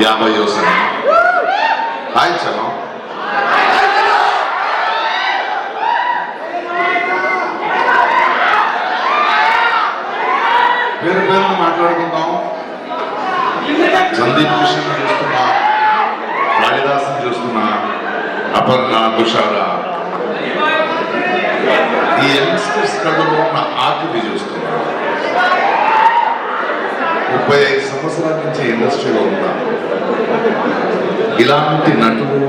యాభై cinema hi Chalam. పేరు పేరును మాట్లాడుకుందాం. సందీప్ కృష్ణ చూస్తున్నా. కాళిదాసం చూస్తున్నా. అపర్ణ తుషార. ఈ యంగ్స్టర్స్ కళలో ఉన్న ఆకృతి చూస్తున్నా. ముప్పై ఐదు సంవత్సరాల నుంచి ఇండస్ట్రీలో ఉన్నా ఇలాంటి నటులు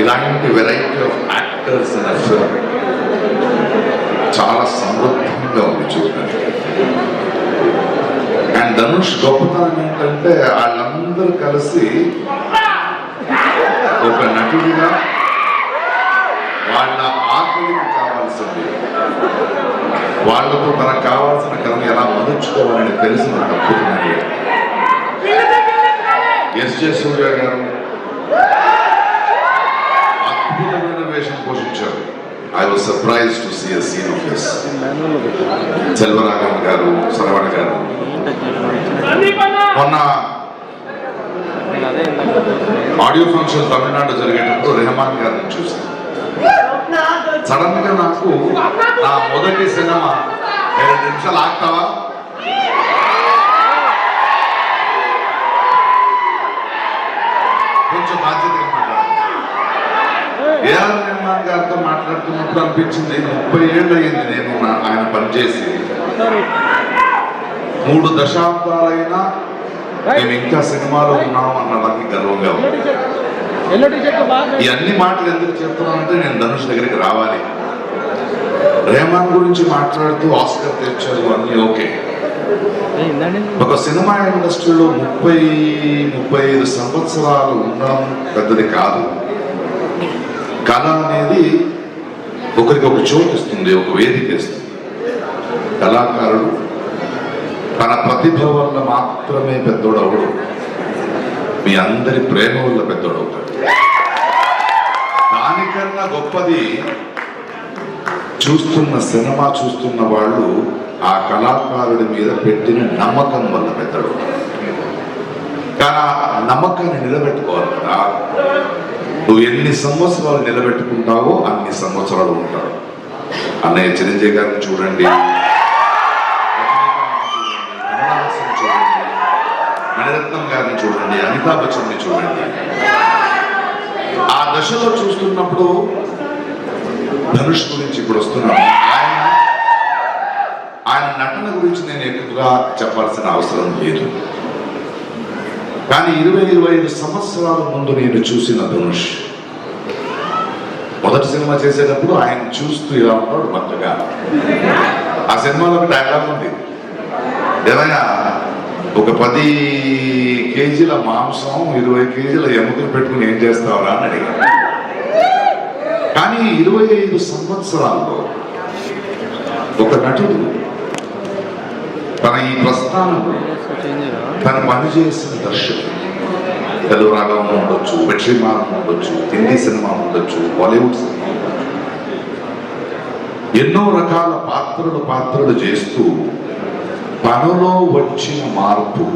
ఇలాంటి variety of actors and film చాలా సమృద్ధంగా ఉంది చూడడానికి. అండ్ ధనుష్ గొప్పతనం ఏంటంటే వాళ్ళందరూ కలిసి ఒక నటుడిగా వాళ్ళ ఆకలికి కావాల్సింది. వాళ్ళతో తనకు కావాల్సిన సాధించుకోవాలని తెలిసిన అద్భుతమైన ఎస్ జె సూర్య గారు అద్భుతమైన వేషం పోషించారు. I was surprise to see a scene of S Selvaraghavan గారు సరవణ గారు. మొన్న ఆడియో ఫంక్షన్ తమిళనాడు జరిగేటప్పుడు రెహమాన్ గారిని చూశాను. సడన్గా నాకు నా మొదటి సినిమా రెండు నిమిషాలు ఆగుతావా? కొంచెం బాధ్యతగా ఏఆర్ రెహమాన్ గారితో మాట్లాడుతున్నప్పుడు అనిపించింది ముప్పై ఏళ్ళు అయింది నేను నా- ఆయన పనిచేసి. మూడు దశాబ్దాలైనా మేము ఇంకా సినిమాలో ఉన్నాం అన్నదానికి గర్వంగా ఉంది. ఈ అన్ని మాటలు ఎందుకు చెప్తున్నానంటే నేను ధనుష్ దగ్గరికి రావాలి. రెహమాన్ గురించి మాట్లాడుతూ ఆస్కర్ తెచ్చారు అన్నీ ఓకే. ఒక సినిమా ఇండస్ట్రీలో ముప్పై ముప్పై ఐదు సంవత్సరాలు ఉండడం పెద్దది కాదు. కళ అనేది ఒకరికి ఒక చోటు ఇస్తుంది ఒక వేదిక ఇస్తుంది. కళాకారుడు తన ప్రతిభ వల్ల మాత్రమే పెద్దోడు అవడు మీ అందరి ప్రేమ వల్ల పెద్దోడు అవుతాడు. దానికన్నా గొప్పది చూస్తున్న సినిమా చూస్తున్న వాళ్ళు ఆ కళాకారుడి మీద పెట్టిన నమ్మకం వల్ల పెద్దడు కానీ ఆ నమ్మకాన్ని నిలబెట్టుకోవాలి కదా. నువ్వు ఎన్ని సంవత్సరాలు నిలబెట్టుకుంటావో అన్ని సంవత్సరాలు ఉంటావు. అన్నయ్య చిరంజీవి గారిని చూడండి. మణిరత్నం గారిని చూడండి. అమితాబ్ బచ్చన్ని చూడండి. ఆ దశలో చూస్తున్నప్పుడు ధనుష్ గురించి ఇప్పుడు వస్తున్నాడు. ఆయన ఆయన నటన గురించి నేను ఎక్కువగా చెప్పాల్సిన అవసరం లేదు. కానీ ఇరవై ఇరవై ఐదు సంవత్సరాల ముందు నేను చూసిన ధనుష్ మొదటి సినిమా చేసేటప్పుడు ఆయన చూస్తూ ఇలా ఉన్నాడు మొత్తగా ఆ సినిమాలో ఒక డైలాగ్ ఉంది. ఏదైనా ఒక పది కేజీల మాంసం ఇరవై కేజీల ఎముకలు పెట్టుకుని ఏం చేస్తావురా అని అడిగాను. కానీ ఇరవై ఐదు సంవత్సరాల్లో ఒక నటుడు తన ఈ ప్రస్థానం తను పనిచేసిన దర్శకుడు. తెలుగు రాగం ఉండొచ్చు వెట్రిమారం ఉండొచ్చు హిందీ సినిమా ఉండొచ్చు బాలీవుడ్ సినిమా ఉండొచ్చు. ఎన్నో రకాల పాత్రలు పాత్రలు చేస్తూ తనలో వచ్చిన మార్పు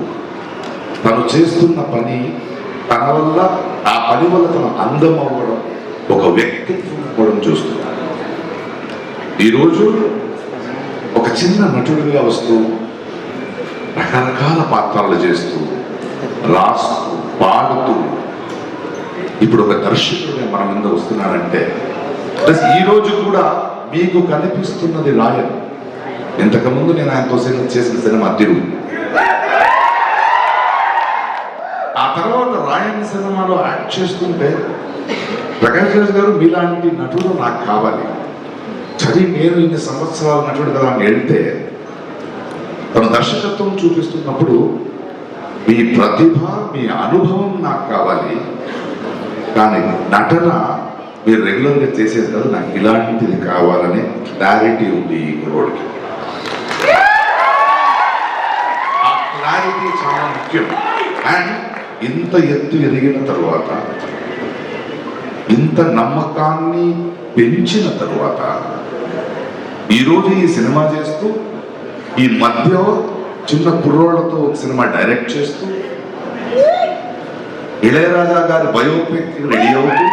తను చేస్తున్న పని తన వల్ల ఆ పని వల్ల తన అందం అవ్వడం ఒక వ్యక్తిత్వం అవ్వడం చూస్తున్నాను ఈరోజు ఒక చిన్న నటుడిగా వస్తూ రకరకాల పాత్రలు చేస్తూ రాస్తూ పాడుతూ. ఇప్పుడు ఒక దర్శకుడిగా మన మీద వస్తున్నాడంటే ప్లస్ ఈరోజు కూడా మీకు కనిపిస్తున్నది రాయన్ ఇంతకుముందు నేను ఆయనతో సినిమా చేసిన సినిమా తిరు ఆ తర్వాత రాయన్ సినిమాలో యాక్ట్ చేస్తుంటే ప్రకాష్ రాజ్ గారు మీలాంటి నటుడు నాకు కావాలి. చదివి నేను ఇన్ని సంవత్సరాల నటుడు కదా అని వెళ్తే తన దర్శకత్వం చూపిస్తున్నప్పుడు మీ ప్రతిభ మీ అనుభవం నాకు కావాలి. కానీ నటన మీరు రెగ్యులర్గా చేసేది కాదు నాకు ఇలాంటిది కావాలనే క్లారిటీ ఉంది ఈ గురువుడికి ఆ క్లారిటీ చాలా ముఖ్యం. అండ్ ఇంత ఎత్తు ఎదిగిన తర్వాత ఇంత నమ్మకాన్ని పెంచిన తర్వాత ఈరోజు ఈ సినిమా చేస్తూ ఈ మధ్య చిన్న కుర్రోళ్ళతో ఒక సినిమా డైరెక్ట్ చేస్తూ ఇళయరాజా గారి బయోపిక్ రెడీ అవుతూ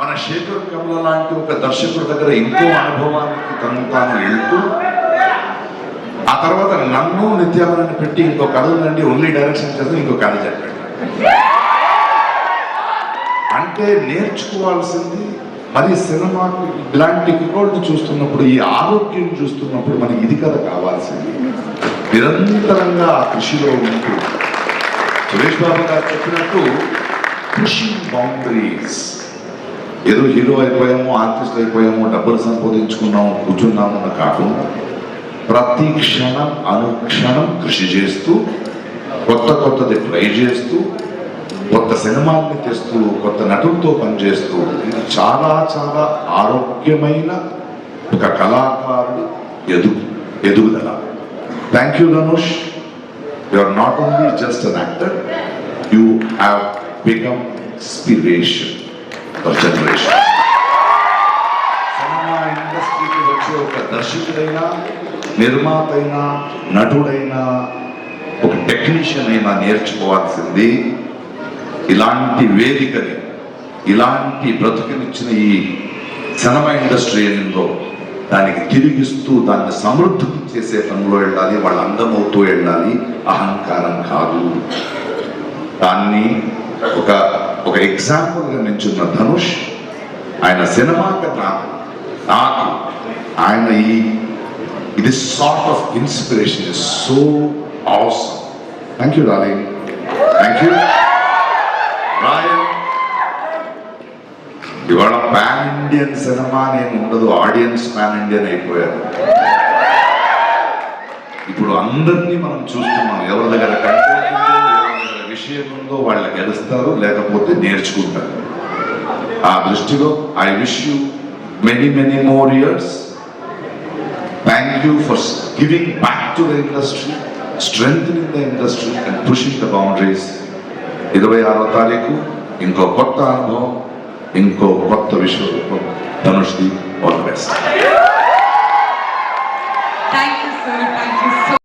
మన శేఖర్ కమల లాంటి ఒక దర్శకుడి దగ్గర ఇంకో అనుభవానికి తను తాను వెళ్తూ ఆ తర్వాత నన్ను నిత్యానందని పెట్టి ఇంకో కథ నుండి ఓన్లీ డైరెక్షన్ చేస్తే ఇంకో కథ చెప్పాడు. అంటే నేర్చుకోవాల్సింది మరి సినిమా ఇలాంటి కుర్రోళ్ళు చూస్తున్నప్పుడు ఈ ఆరోగ్యం చూస్తున్నప్పుడు మనకి ఇది కదా కావాల్సింది. నిరంతరంగా ఆ కృషిలో ఉంటూ సురేష్ బాబు గారు చెప్పినట్టు పుషింగ్ బౌండరీస్ ఏదో హీరో అయిపోయాము ఆర్టిస్ట్ అయిపోయాము డబ్బులు సంపాదించుకున్నాము కూర్చున్నాము అని కాకుండా ప్రతి క్షణం అనుక్షణం కృషి చేస్తూ కొత్త కొత్తది ట్రై చేస్తూ కొత్త సినిమాల్ని తెస్తూ కొత్త నటులతో పనిచేస్తూ ఇది చాలా చాలా ఆరోగ్యమైన ఒక కళాకారుడు ఎదుగు ఎదుగుదల. Thank you Dhanush you are not only just an actor you have become inspiration for generation cinema ఇండస్ట్రీకి వచ్చే ఒక దర్శకుడైనా నిర్మాత అయినా నటుడైనా ఒక టెక్నీషియన్ అయినా నేర్చుకోవాల్సింది ఇలాంటి వేదికని ఇలాంటి బ్రతుకునిచ్చిన ఈ సినిమా ఇండస్ట్రీ ఏందో దానికి తిరిగిస్తూ దాన్ని సమృద్ధి చేసే పనిలో వెళ్ళాలి వాళ్ళు అందమవుతూ వెళ్ళాలి అహంకారం కాదు. దాన్ని ఒక ఒక ఎగ్జాంపుల్గా నించున్న ధనుష్ ఆయన సినిమా కన్నా నాకు ఆయన ఈ ఇది sort of inspiration is so అవసరం thank you darling thank you royal ఇవాళ పాన్ ఇండియన్ సినిమా నేను ఉండదు ఆడియన్స్ పాన్ ఇండియన్ అయిపోయారు ఇప్పుడు అందరినీ మనం చూస్తున్నాం ఎవరి దగ్గర ఉందో, దగ్గర విషయం ఉందో వాళ్ళు గెలుస్తారు లేకపోతే నేర్చుకుంటారు. ఆ దృష్టిలో I wish you many many more years thank you for giving back to the industry strength in the industry and pushing the boundaries ఇరవై ఆరో తారీఖు ఇంకో కొత్త అనుభవం ఇంకో కొత్త విశ్వ ధనుష్ది ఆల్ బెస్ట్.